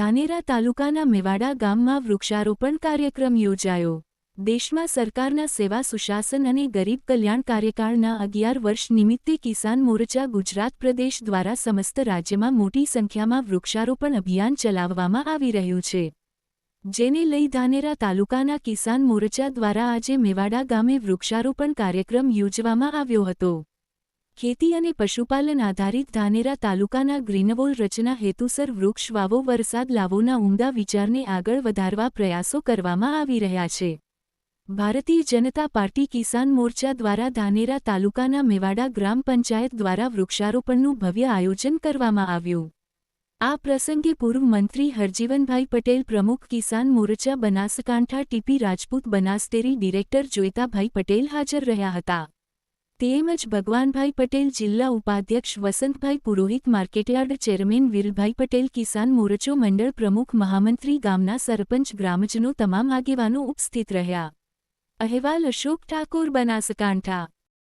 ધાનેરા તાલુકાના મેવાડા ગામમાં વૃક્ષારોપણ કાર્યક્રમ યોજાયો. દેશમાં સરકારના સેવા, સુશાસન અને ગરીબ કલ્યાણ કાર્યકાળના અગિયાર વર્ષ નિમિત્તે કિસાન મોરચા ગુજરાત પ્રદેશ દ્વારા સમસ્ત રાજ્યમાં મોટી સંખ્યામાં વૃક્ષારોપણ અભિયાન ચલાવવામાં આવી રહ્યું છે. જેને લઈ ધાનેરા તાલુકાના કિસાન મોરચા દ્વારા આજે મેવાડા ગામે વૃક્ષારોપણ કાર્યક્રમ યોજવામાં આવ્યો હતો. ખેતી અને પશુપાલન આધારિત ધાનેરા તાલુકાના ગ્રીનવોલ રચના હેતુસર વૃક્ષ વાવો, વરસાદ લાવોના ઉમદા વિચારને આગળ વધારવા પ્રયાસો કરવામાં આવી રહ્યા છે. ભારતીય જનતા પાર્ટી કિસાન મોરચા દ્વારા ધાનેરા તાલુકાના મેવાડા ગ્રામ પંચાયત દ્વારા વૃક્ષારોપણનું ભવ્ય આયોજન કરવામાં આવ્યું. આ પ્રસંગે પૂર્વ મંત્રી હરજીવનભાઈ પટેલ પ્રમુખ કિસાન મોરચા બનાસકાંઠા ટીપી રાજપૂત બનાસતેરી ડિરેક્ટર જોઈતાભાઈ પટેલ હાજર રહ્યા હતા. તેમજ ભગવાનભાઈ પટેલ જિલ્લા ઉપાધ્યક્ષ Vasantbhai Purohit market yard chairman Virbhai Patel Kisan Morcha મંડળ પ્રમુખ મહામંત્રી ગામના સરપંચ ગ્રામજનો તમામ આગેવાનો ઉપસ્થિત રહ્યા. અહેવાલ અશોક ઠાકોર બનાસકાંઠા.